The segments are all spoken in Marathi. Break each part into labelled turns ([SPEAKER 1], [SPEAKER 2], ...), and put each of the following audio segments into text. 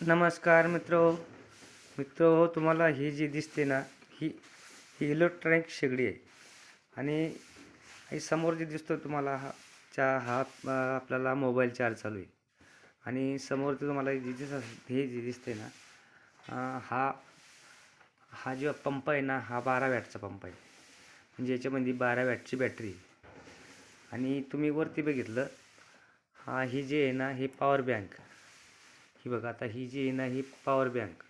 [SPEAKER 1] नमस्कार मित्र. मित्र तुम्हाला ही जी दिसते ना ही ही इलेक्ट्रॉनिक शेगडी आहे. आणि ही समोर जे दिसतो तुम्हाला हा चा हा आपल्याला मोबाईल चार्ज चालू आहे. आणि समोर ते तुम्हाला जी दिस हे जी दिसते ना हा हा जो पंप आहे ना हा बारा वॅटचा पंप आहे. म्हणजे याच्यामध्ये बारा वॅटची बॅटरी आहे. आणि तुम्ही वरती बघितलं हा ही जी आहे ना ही पॉवर बँक ही बघा आता ही जी आहे ना ही पॉवर बँक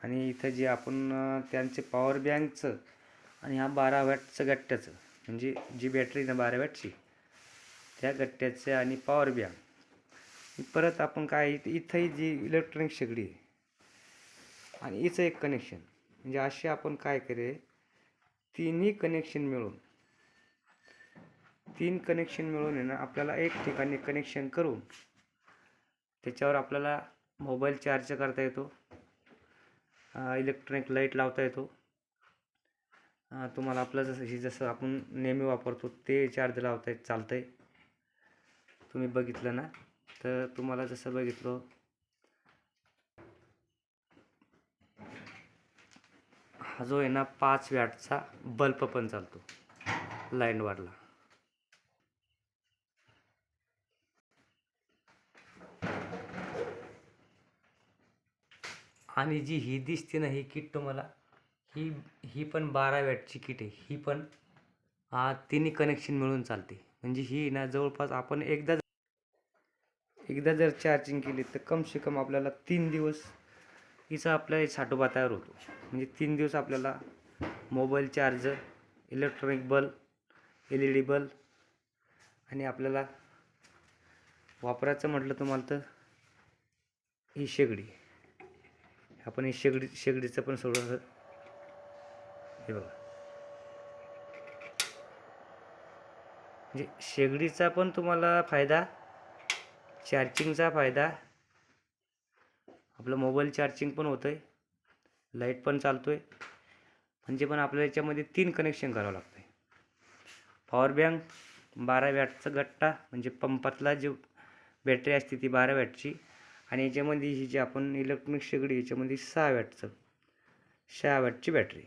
[SPEAKER 1] आणि इथं जे आपण त्यांचे पॉवर बँकचं आणि हा बारा वॅटचं गट्ट्याचं म्हणजे जी बॅटरी ना बारा वॅटची त्या गट्ट्याचं आणि पॉवर बँक परत आपण काय इथं इथंही जी इलेक्ट्रॉनिक शेगडी आहे आणि हिचं एक कनेक्शन म्हणजे असे आपण काय करे तिन्ही कनेक्शन मिळून तीन कनेक्शन मिळून आहे ना आपल्याला एक ठिकाणी कनेक्शन करून त्याच्यावर आपल्याला मोबाईल चार्ज करता येतो. इलेक्ट्रॉनिक लाइट लावता येतो. तुम्हाला आपलं जसं ही जसं आपण नेहमी वापरतो ते चार्ज लावता येत चालतं आहे तुम्ही बघितलं ना? तर तुम्हाला जसं बघितलं हा जो आहे ना पाच वॅटचा बल्ब पण चालतो लाईन वाढला आणि जी ही दिसते ना ही किट तुम्हाला ही ही पण बारा वॅटची किट आहे. ही पण तिन्ही कनेक्शन मिळून चालते. म्हणजे ही ना जवळपास आपण एकदा एकदा जर चार्जिंग केली तर कम से कम आपल्याला तीन दिवस हिचा आपल्या साठोबा तयार होतो. म्हणजे तीन दिवस आपल्याला mobile charger electronic bulb L E D bulb आणि आपल्याला वापरायचं म्हटलं तुम्हाला तर ही शेगडी. आपण हे शेगडी शेगडीचं पण सोडून हे बघा. म्हणजे शेगडीचा पण तुम्हाला फायदा चार्जिंगचा फायदा. आपलं मोबाईल चार्जिंग पण होतं आहे लाइट पण चालतो आहे म्हणजे पण आपल्याला याच्यामध्ये तीन कनेक्शन करावं लागतं आहे पॉवर बँक बारा वॅटचा गट्टा म्हणजे पंपातला जी बॅटरी असते ती बारा वॅटची आणि याच्यामध्ये ही जी आपण इलेक्ट्रॉनिक शेगडी याच्यामध्ये सहा वॅटचं सहा वॅटची बॅटरी.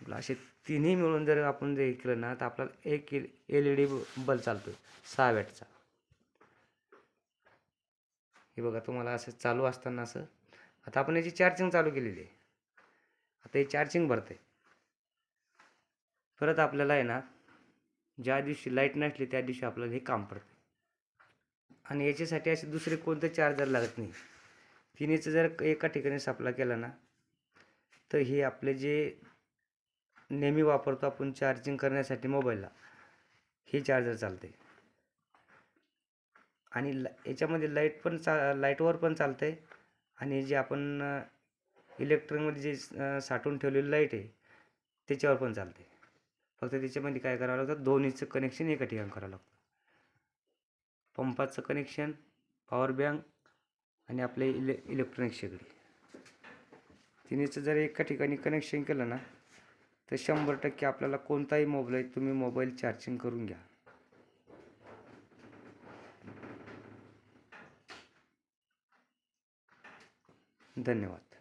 [SPEAKER 1] आपलं असे तिन्ही मिळून जर आपण जर केलं ना तर आपल्याला एक एल ई डी बल्ब चालतो सहा वॅटचा. हे बघा तुम्हाला असं चालू असताना असं आता आपण याची चार्जिंग चालू केलेली आहे. आता हे चार्जिंग भरते परत आपल्याला आहे ना ज्या दिवशी लाइट नसली त्या दिवशी आपल्याला हे काम पडते आणि याच्यासाठी असे दुसरे कोणते चार्जर लागत नाही. तिनेचं जर एका ठिकाणी सप्लाय केला ना तर हे आपले जे नेहमी वापरतो आपण चार्जिंग करण्यासाठी मोबाईलला हे चार्जर चालते आणि ल याच्यामध्ये लाइट पण चा लाईटवर पण चालतं आहे आणि जे आपण इलेक्ट्रिकमध्ये जे साठवून ठेवलेली लाइट आहे त्याच्यावर पण चालते फक्त त्याच्यामध्ये काय करावं लागतं? दोन्हीचं कनेक्शन एका ठिकाणी करावं लागतं. पंपाचं कनेक्शन पॉवर बँक आणि आपले इले इलेक्ट्रॉनिक शेगडी. तिन्हीचं जर एका ठिकाणी कनेक्शन केलं ना तर शंभर टक्के आपल्याला कोणताही मोबाईल तुम्ही मोबाईल चार्जिंग करून घ्या. धन्यवाद.